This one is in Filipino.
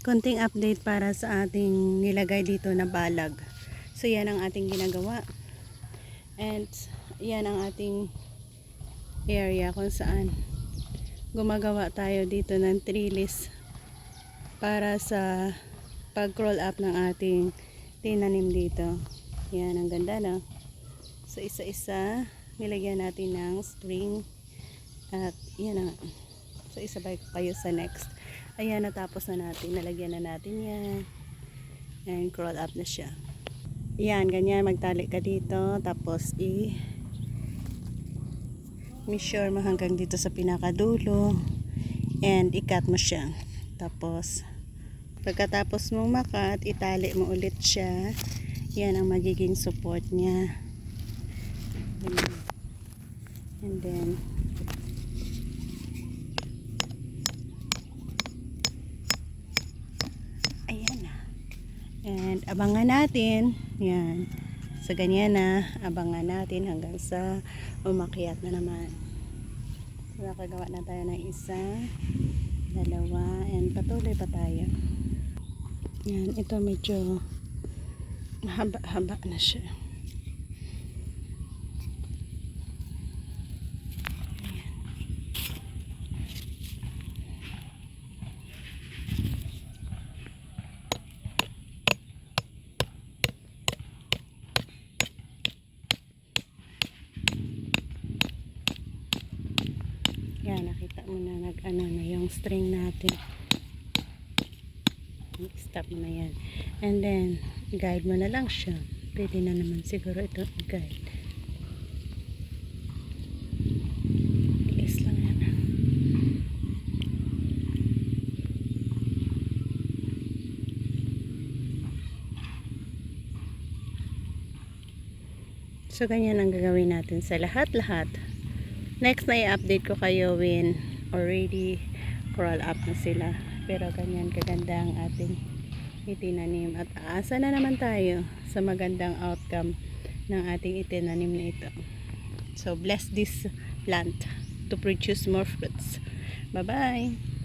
konting update para sa ating nilagay dito na balag. So yan ang ating ginagawa. And yan ang ating area kung saan gumagawa tayo dito ng trellis para sa pag-crawl up ng ating tinanim dito. Yan, ang ganda na. So isa-isa, nilagyan natin ng string at yan na nga. So isabay ko kayo sa next. Ayan, natapos na natin. Nalagyan na natin yan. And crawl up na siya. Yan, ganyan. Magtali ka dito. Tapos i measure mo hanggang dito sa pinakadulo. And i-cut mo siya. Tapos pagkatapos mong makat, itali mo ulit siya. Yan ang magiging support niya. And then, ayan na. And abangan natin, yan. Sa ganyan na, abangan natin hanggang sa umakyat na naman. So, nakagawa na tayo ng isa, dalawa, and patuloy pa tayo. Yan, ito medyo mahaba-haba na siya. Yan, nakita mo na nag ano na yung string natin. Stop na yan. And then, guide mo na lang siya. Pwede na naman siguro ito guide. Bilis lang yan. So, ganyan ang gagawin natin sa lahat-lahat. Next na i-update ko kayo when already crawl up na sila. Pero ganyan kaganda ang ating itinanim. At aasa na naman tayo sa magandang outcome ng ating itinanim na ito. So bless this plant to produce more fruits. Bye-bye!